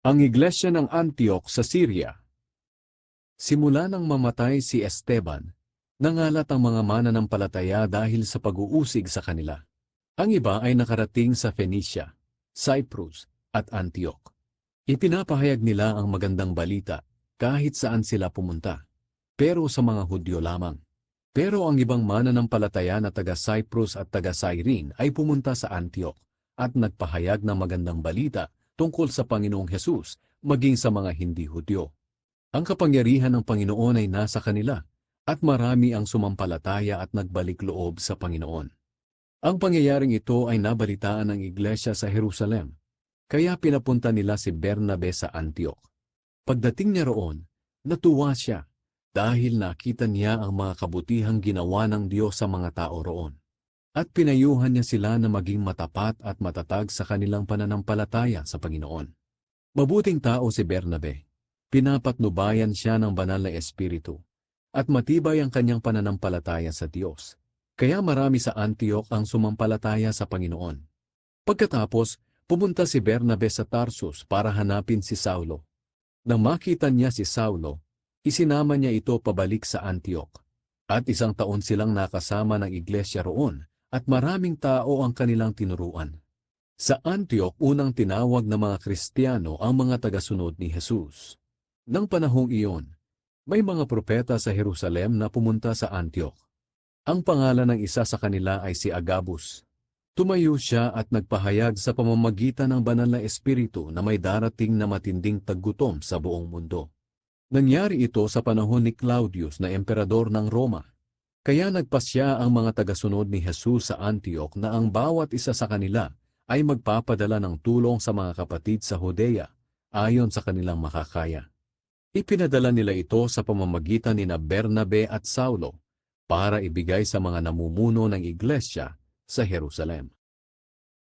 Ang Iglesia ng Antioch sa Syria Simula nang mamatay si Esteban, nangalat ang mga mananampalataya dahil sa pag-uusig sa kanila. Ang iba ay nakarating sa Phoenicia, Cyprus, at Antioch. Ipinapahayag nila ang magandang balita kahit saan sila pumunta, pero sa mga Hudyo lamang. Pero ang ibang mananampalataya na taga Cyprus at taga Cyrene ay pumunta sa Antioch at nagpahayag ng magandang balita tungkol sa Panginoong Hesus maging sa mga hindi Hudyo. Ang kapangyarihan ng Panginoon ay nasa kanila at marami ang sumampalataya at nagbalik loob sa Panginoon. Ang pangyayaring ito ay nabalitaan ng iglesia sa Jerusalem, kaya pinapunta nila si Bernabe sa Antioch. Pagdating niya roon, natuwa siya dahil nakita niya ang mga kabutihang ginawa ng Diyos sa mga tao roon. At pinayuhan niya sila na maging matapat at matatag sa kanilang pananampalataya sa Panginoon. Mabuting tao si Bernabe. Pinapatnubayan siya ng banal na espiritu at matibay ang kanyang pananampalataya sa Diyos. Kaya marami sa Antioch ang sumampalataya sa Panginoon. Pagkatapos, pumunta si Bernabe sa Tarsus para hanapin si Saulo. Nang makita niya si Saulo, isinama niya ito pabalik sa Antioch. At isang taon silang nakasama ng iglesia roon at maraming tao ang kanilang tinuruan. Sa Antioch, unang tinawag ng mga Kristiyano ang mga tagasunod ni Jesus. Nang panahong iyon, may mga propeta sa Jerusalem na pumunta sa Antioch. Ang pangalan ng isa sa kanila ay si Agabus. Tumayo siya at nagpahayag sa pamamagitan ng banal na espiritu na may darating na matinding taggutom sa buong mundo. Nangyari ito sa panahon ni Claudius na emperador ng Roma. Kaya nagpasya ang mga tagasunod ni Jesus sa Antioch na ang bawat isa sa kanila ay magpapadala ng tulong sa mga kapatid sa Judea ayon sa kanilang makakaya. Ipinadala nila ito sa pamamagitan ni na Bernabe at Saulo para ibigay sa mga namumuno ng iglesia sa Jerusalem.